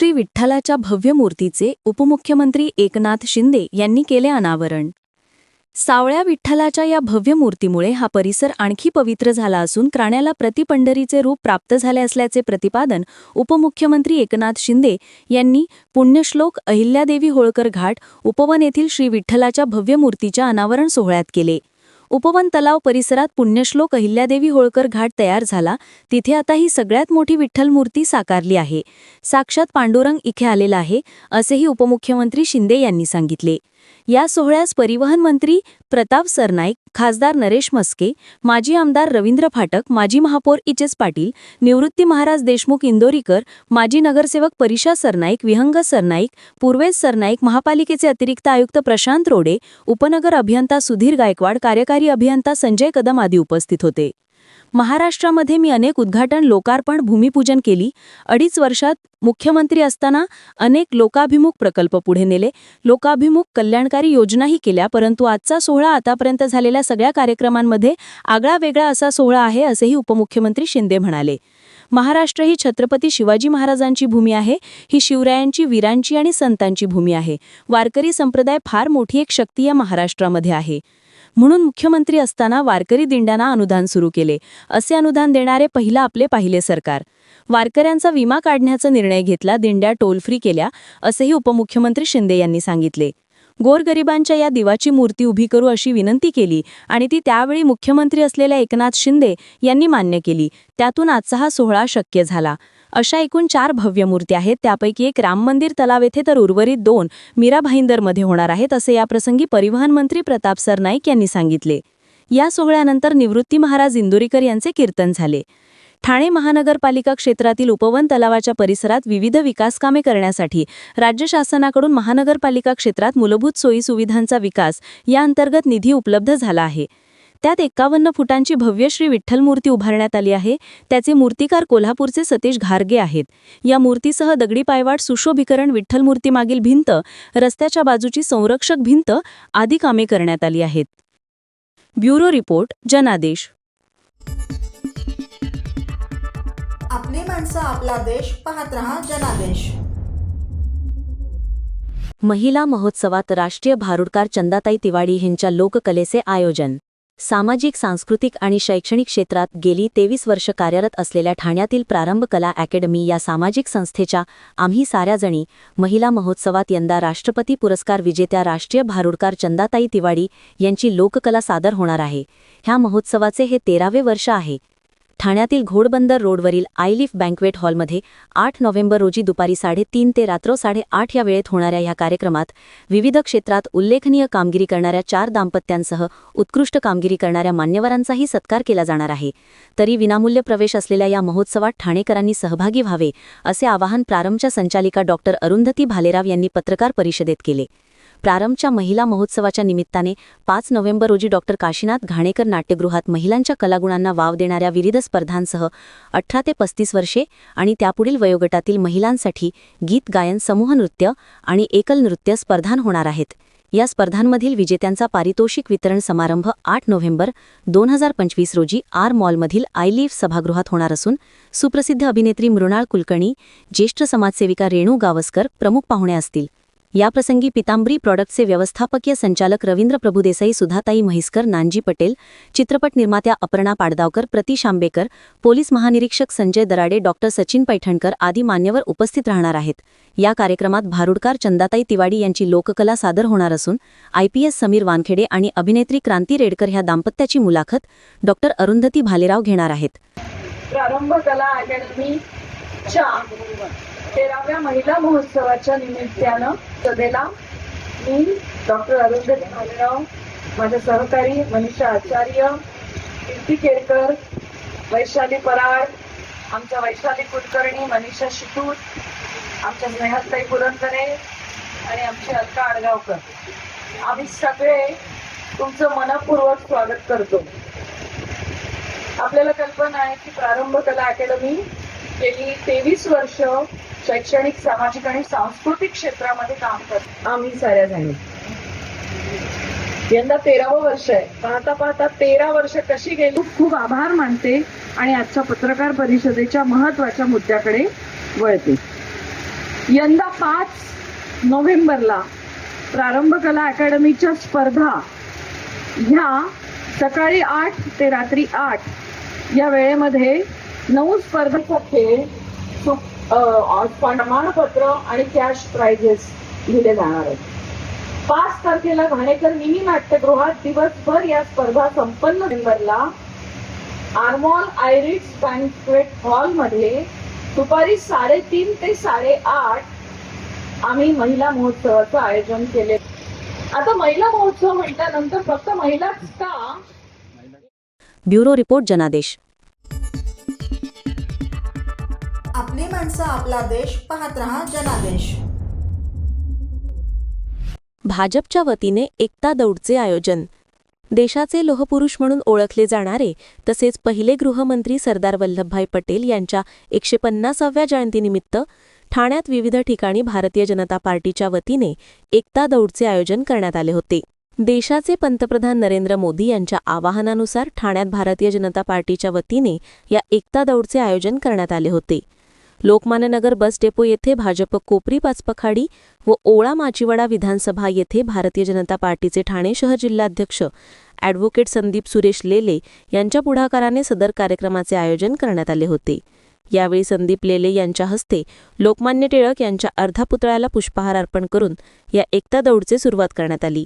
श्री विठ्ठलाच्या भव्य मूर्तीचे उपमुख्यमंत्री एकनाथ शिंदे यांनी केले अनावरण. सावळ्या विठ्ठलाच्या या भव्य मूर्तीमुळे हा परिसर आणखी पवित्र झाला असून क्राण्याला प्रतिपंढरीचे रूप प्राप्त झाले असल्याचे प्रतिपादन उपमुख्यमंत्री एकनाथ शिंदे यांनी पुण्यश्लोक अहिल्यादेवी होळकर घाट उपवन येथील श्री विठ्ठलाच्या भव्य मूर्तीच्या अनावरण सोहळ्यात केले. उपवन तलाव परिसरात पुण्यश्लोक अहिल्यादेवी होळकर घाट तयार झाला. तिथे आता ही सगळ्यात मोठी विठ्ठल मूर्ती साकारली आहे. साक्षात पांडुरंग इथे आलेला आहे असेही उपमुख्यमंत्री शिंदे यांनी सांगितले. या सोहळ्यास परिवहन मंत्री प्रताप सरनाईक खासदार नरेश मस्के माजी आमदार रवींद्र फाटक माजी महापौर इचेस पाटील निवृत्ती महाराज देशमुख इंदोरीकर माजी नगरसेवक परिशा सरनाईक विहंग सरनाईक पूर्वेश सरनाईक महापालिकेचे अतिरिक्त आयुक्त प्रशांत रोडे उपनगर अभियंता सुधीर गायकवाड कार्यकारी अभियंता संजय कदम आदी उपस्थित होते. महाराष्ट्रामध्ये मी अनेक उद्घाटन लोकार्पण भूमिपूजन केली. अडीच वर्षात मुख्यमंत्री असताना अनेक लोकाभिमुख प्रकल्प पुढे नेले. लोकाभिमुख कल्याणकारी योजनाही केल्या परंतु आजचा सोहळा आतापर्यंत झालेल्या सगळ्या कार्यक्रमांमध्ये आगळा वेगळा असा सोहळा आहे असेही उपमुख्यमंत्री शिंदे म्हणाले. महाराष्ट्र ही छत्रपती शिवाजी महाराजांची भूमी आहे ही शिवरायांची वीरांची आणि संतांची भूमी आहे. वारकरी संप्रदाय फार मोठी एक शक्ती या महाराष्ट्रामध्ये आहे. म्हणून मुख्यमंत्री असताना वारकरी दिंड्यांना अनुदान सुरू केले. असे अनुदान देणारे पहिला आपले पाहिले सरकार. वारकऱ्यांचा विमा काढण्याचा निर्णय घेतला दिंड्या टोल फ्री केल्या असेही उपमुख्यमंत्री शिंदे यांनी सांगितले. गोरगरिबांच्या या दिवाची मूर्ती उभी करू अशी विनंती केली आणि ती त्यावेळी मुख्यमंत्री असलेल्या एकनाथ शिंदे यांनी मान्य केली. त्यातून आजचा हा सोहळा शक्य झाला. अशा एकूण चार भव्य मूर्ती आहेत. त्यापैकी एक राम मंदिर तलाव येथे तर उर्वरित दोन मीरा भाईंदरमध्ये होणार आहेत असे याप्रसंगी परिवहन मंत्री प्रताप सरनाईक यांनी सांगितले. या सोहळ्यानंतर निवृत्ती महाराज इंदुरीकर यांचे कीर्तन झाले. ठाणे महानगरपालिका क्षेत्रातील उपवन तलावाच्या परिसरात विविध विकासकामे करण्यासाठी राज्य शासनाकडून महानगरपालिका क्षेत्रात मूलभूत सोयी सुविधांचा विकास या अंतर्गत निधी उपलब्ध झाला आहे. त्यात एकावन्न फुटांची भव्य श्री विठ्ठल मूर्ती उभारण्यात आली आहे. त्याचे मूर्तिकार कोल्हापूरचे सतीश घारगे आहेत. या मूर्तीसह दगडी पायवाट सुशोभीकरण विठ्ठल मूर्तीमागील भिंत रस्त्याच्या बाजूची संरक्षक भिंत आदी कामे करण्यात आली आहेत. ब्युरो रिपोर्ट जनादेश. आपली माणसं आपला देश पाहत रहा जनादेश. महिला महोत्सवात राष्ट्रीय भारुडकार चंदाताई तिवाडी यांच्या लोककलेचे आयोजन. सामाजिक सांस्कृतिक आणि शैक्षणिक क्षेत्रात गेली तेवीस वर्ष कार्यरत असलेल्या ठाण्यातील प्रारंभ कला अकॅडमी या सामाजिक संस्थेच्या आम्ही साऱ्याजणी महिला महोत्सवात यंदा राष्ट्रपती पुरस्कार विजेत्या राष्ट्रीय भारुडकार चंदाताई तिवाडी यांची लोककला सादर होणार आहे. ह्या महोत्सवाचे हे तेरावे वर्ष आहे. ठाण्यातील घोडबंदर रोडवरील आयलिफ बँकवेट हॉलमध्ये आठ नोव्हेंबर रोजी दुपारी साडेतीन ते रात्र साडेआठ या वेळेत होणाऱ्या या कार्यक्रमात विविध क्षेत्रात उल्लेखनीय कामगिरी करणाऱ्या चार दाम्पत्यांसह उत्कृष्ट कामगिरी करणाऱ्या मान्यवरांचाही सत्कार केला जाणार आहे. तरी विनामूल्य प्रवेश असलेल्या या महोत्सवात ठाणेकरांनी सहभागी व्हावे असे आवाहन प्रारंभच्या संचालिका डॉक्टर अरुंधती भालेराव यांनी पत्रकार परिषदेत केले. प्रारंभच्या महिला महोत्सवाच्या निमित्ताने पाच नोव्हेंबर रोजी डॉक्टर काशीनाथ घाणेकर नाट्यगृहात महिलांच्या कलागुणांना वाव देणाऱ्या विविध स्पर्धांसह अठरा ते पस्तीस वर्षे आणि त्यापुढील वयोगटातील महिलांसाठी गीत गायन समूह नृत्य आणि एकल नृत्य स्पर्धां होणार आहेत. या स्पर्धांमधील विजेत्यांचा पारितोषिक वितरण समारंभ आठ नोव्हेंबर दोन हजार पंचवीस रोजी आर मॉलमधील आयलीफ सभागृहात होणार असून सुप्रसिद्ध अभिनेत्री मृणाल कुलकर्णी ज्येष्ठ समाजसेविका रेणू गावस्कर प्रमुख पाहुणे असतील. याप्रसंगी पितांबरी प्रॉडक्टचे व्यवस्थापकीय संचालक रवींद्र प्रभुदेसाई सुधाताई म्हैसकर नानजी पटेल चित्रपट निर्मात्या अपर्णा पाडगावकर प्रतीश आंबेकर पोलीस महानिरीक्षक संजय दराडे डॉक्टर सचिन पैठणकर आदी मान्यवर उपस्थित राहणार आहेत. या कार्यक्रमात भारुडकार चंदाताई तिवाडी यांची लोककला सादर होणार असून आयपीएस समीर वानखेडे आणि अभिनेत्री क्रांती रेडकर ह्या दाम्पत्याची मुलाखत डॉक्टर अरुंधती भालेराव घेणार आहेत. प्रारंभ कला अकॅडमीच्या तेराव्या महिला महोत्सवाच्या निमित्तानं सभेला मी डॉक्टर अरुंधती भालेराव माझ्या सहकारी मनीषा आचार्य कीर्ती केरकर वैशाली पराड आमच्या वैशाली कुलकर्णी मनीषा शितूर आमच्या स्नेहाताई पुरंदरे आणि आमची अलका आडगावकर. आम्ही सगळे तुमचं मनपूर्वक स्वागत करतो. आपल्याला कल्पना आहे की प्रारंभ कला अकॅडमी गेली तेवीस वर्ष शैक्षणिक सामाजिक आणि सांस्कृतिक क्षेत्रामध्ये काम करत. आम्ही साऱ्या जणी. यंदा तेरावं वर्ष आहे. पाहता पाहता तेरा वर्ष कशी गेली? खूप खूप आभार मानते आणि आजच्या पत्रकार परिषदेच्या महत्त्वाच्या मुद्द्याकडे वळते. यंदा पाच नोव्हेंबरला प्रारंभ कला अकॅडमीच्या स्पर्धा ह्या सकाळी आठ ते रात्री आठ या वेळेमध्ये नऊ स्पर्धेचा खेळ प्रमाणपत्र आणि कॅश प्राइजेस दिले जाणार आहेत. पाच तारखेला घाणेकर मिनी नाट्यगृहात दिवसभर या स्पर्धा संपन्न नोव्हेंबरला आर्मॉल आयरिस बँक्वेट हॉलमध्ये दुपारी साडेतीन ते साडेआठ आम्ही महिला महोत्सवाचं आयोजन केले. आता महिला महोत्सव म्हटल्यानंतर फक्त महिलाच का? ब्युरो रिपोर्ट जनादेश. माणसं आपला देश पाहत रहा जनादेश. भाजपच्या वतीने एकता दौडचे आयोजन. देशाचे लोहपुरुष म्हणून ओळखले जाणारे तसेच पहिले गृहमंत्री सरदार वल्लभभाई पटेल यांच्या एकशे पन्नासाव्या जयंतीनिमित्त ठाण्यात विविध ठिकाणी भारतीय जनता पार्टीच्या वतीने एकता दौडचे आयोजन करण्यात आले होते. देशाचे पंतप्रधान नरेंद्र मोदी यांच्या आवाहनानुसार ठाण्यात भारतीय जनता पार्टीच्या वतीने या एकता दौडचे आयोजन करण्यात आले होते. लोकमान्यनगर बस डेपो येथे भाजप कोपरी पाचपखाडी व ओळा माचीवाडा विधानसभा येथे भारतीय जनता पार्टीचे ठाणे शहर जिल्हाध्यक्ष ॲडव्होकेट संदीप सुरेश लेले यांच्या पुढाकाराने सदर कार्यक्रमाचे आयोजन करण्यात आले होते. यावेळी संदीप लेले यांच्या हस्ते लोकमान्य टिळक यांच्या अर्धा पुतळ्याला पुष्पहार अर्पण करून या एकता दौडचे सुरुवात करण्यात आली.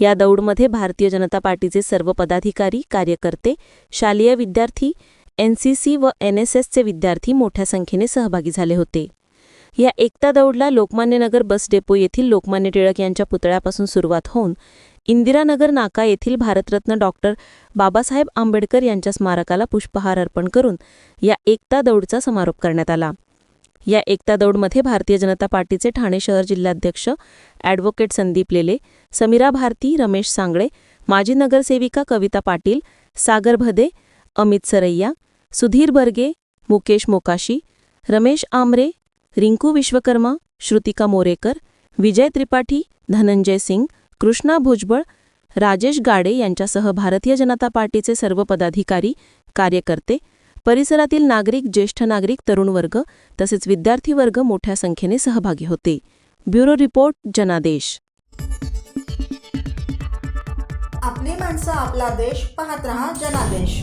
या दौडमध्ये भारतीय जनता पार्टीचे सर्व पदाधिकारी कार्यकर्ते शालेय विद्यार्थी एनसीसी व एनएसएसचे विद्यार्थी मोठ्या संख्येने सहभागी झाले होते. या एकता दौडला लोकमान्य नगर बस डेपो येथील लोकमान्य टिळक यांच्या पुतळ्यापासून सुरुवात होऊन इंदिरानगर नाका येथील भारतरत्न डॉक्टर बाबासाहेब आंबेडकर यांच्या स्मारकाला पुष्पहार अर्पण करून या एकता दौडचा समारोप करण्यात आला. या एकता दौडमध्ये भारतीय जनता पार्टीचे ठाणे शहर जिल्हाध्यक्ष ॲडव्होकेट संदीप लेले समीरा भारती रमेश सांगळे माजी नगरसेविका कविता पाटील सागर भदे अमित सरैया सुधीर बर्गे मुकेश मोकाशी रमेश आमरे रिंकू विश्वकर्मा श्रुतिका मोरेकर विजय त्रिपाठी धनंजय सिंग कृष्णा भुजबळ राजेश गाडे यांच्यासह भारतीय जनता पार्टीचे सर्व पदाधिकारी कार्यकर्ते परिसरातील नागरिक ज्येष्ठ नागरिक तरुण वर्ग तसेच विद्यार्थी वर्ग मोठ्या संख्येने सहभागी होते. ब्युरो रिपोर्ट जनादेश. आपली माणसं आपला देश पाहत रहा जनादेश.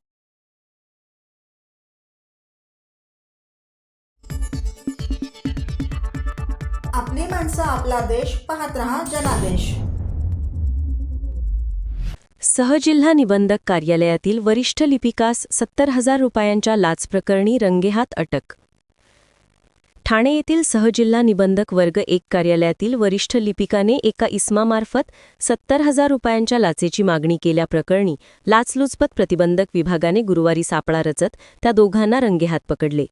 असा आपला देश पाहत रहा जनादेश. सहजिल्हा निबंधक कार्यालयातील वरिष्ठ लिपिकास सत्तर हजार रुपयांच्या लाचप्रकरणी रंगेहात अटक. ठाणे येथील सहजिल्हा निबंधक वर्ग एक कार्यालयातील वरिष्ठ लिपिकाने एका इस्मामार्फत सत्तर हजार रुपयांच्या लाचेची मागणी केल्याप्रकरणी लाचलुचपत प्रतिबंधक विभागाने गुरुवारी सापळा रचत त्या दोघांना रंगेहात पकडले.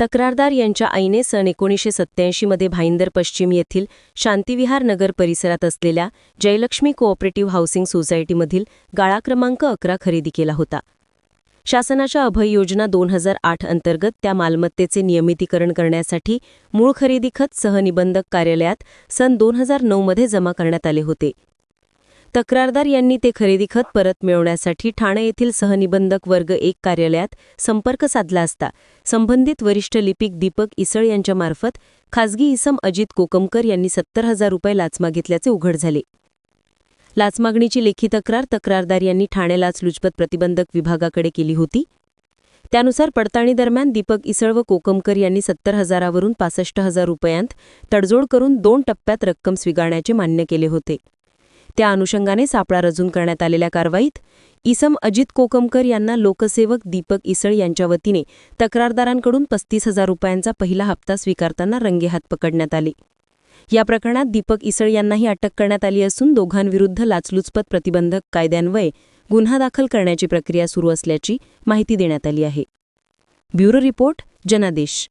तक्रारदार यांच्या आईने सन एकोणीसशे सत्त्याऐंशीमध्ये भाईंदर पश्चिम येथील शांतिविहार नगर परिसरात असलेल्या जयलक्ष्मी कोऑपरेटिव्ह हाऊसिंग सोसायटीमधील गाळा क्रमांक अकरा खरेदी केला होता. शासनाच्या अभय योजना दोन हजार आठ अंतर्गत त्या मालमत्तेचे नियमितीकरण करण्यासाठी मूळ खरेदी खत सहनिबंधक कार्यालयात सन दोन हजार नऊमध्ये जमा करण्यात आले होते. तक्रारदार यांनी ते खरेदी खत परत मिळवण्यासाठी ठाणे येथील सहनिबंधक वर्ग एक कार्यालयात संपर्क साधला असता संबंधित वरिष्ठ लिपिक दीपक इसळ यांच्यामार्फत खासगी इसम अजित कोकमकर यांनी सत्तर हजार रुपये लाच मागितल्याचे उघड झाले. लाचमागणीची लेखी तक्रार तक्रारदार यांनी ठाणे लाचलुचपत प्रतिबंधक विभागाकडे केली होती. त्यानुसार पडताळणीदरम्यान दीपक इसळ व कोकमकर यांनी सत्तर हजारावरून पासष्ट हजार रुपयांत तडजोड करून दोन टप्प्यात रक्कम स्वीकारण्याचे मान्य केले होते. त्या अनुषंगाने सापळा रजून करण्यात आलेल्या कारवाईत इसम अजित कोकमकर यांना लोकसेवक दीपक इसळ यांच्या वतीने तक्रारदारांकडून पस्तीस हजार रुपयांचा पहिला हप्ता स्वीकारताना रंगेहात पकडण्यात आले. या प्रकरणात दीपक इसळ यांनाही अटक करण्यात आली असून दोघांविरुद्ध लाचलुचपत प्रतिबंधक कायद्यान्वये गुन्हा दाखल करण्याची प्रक्रिया सुरू असल्याची माहिती देण्यात आली आहे. ब्युरो रिपोर्ट जनादेश.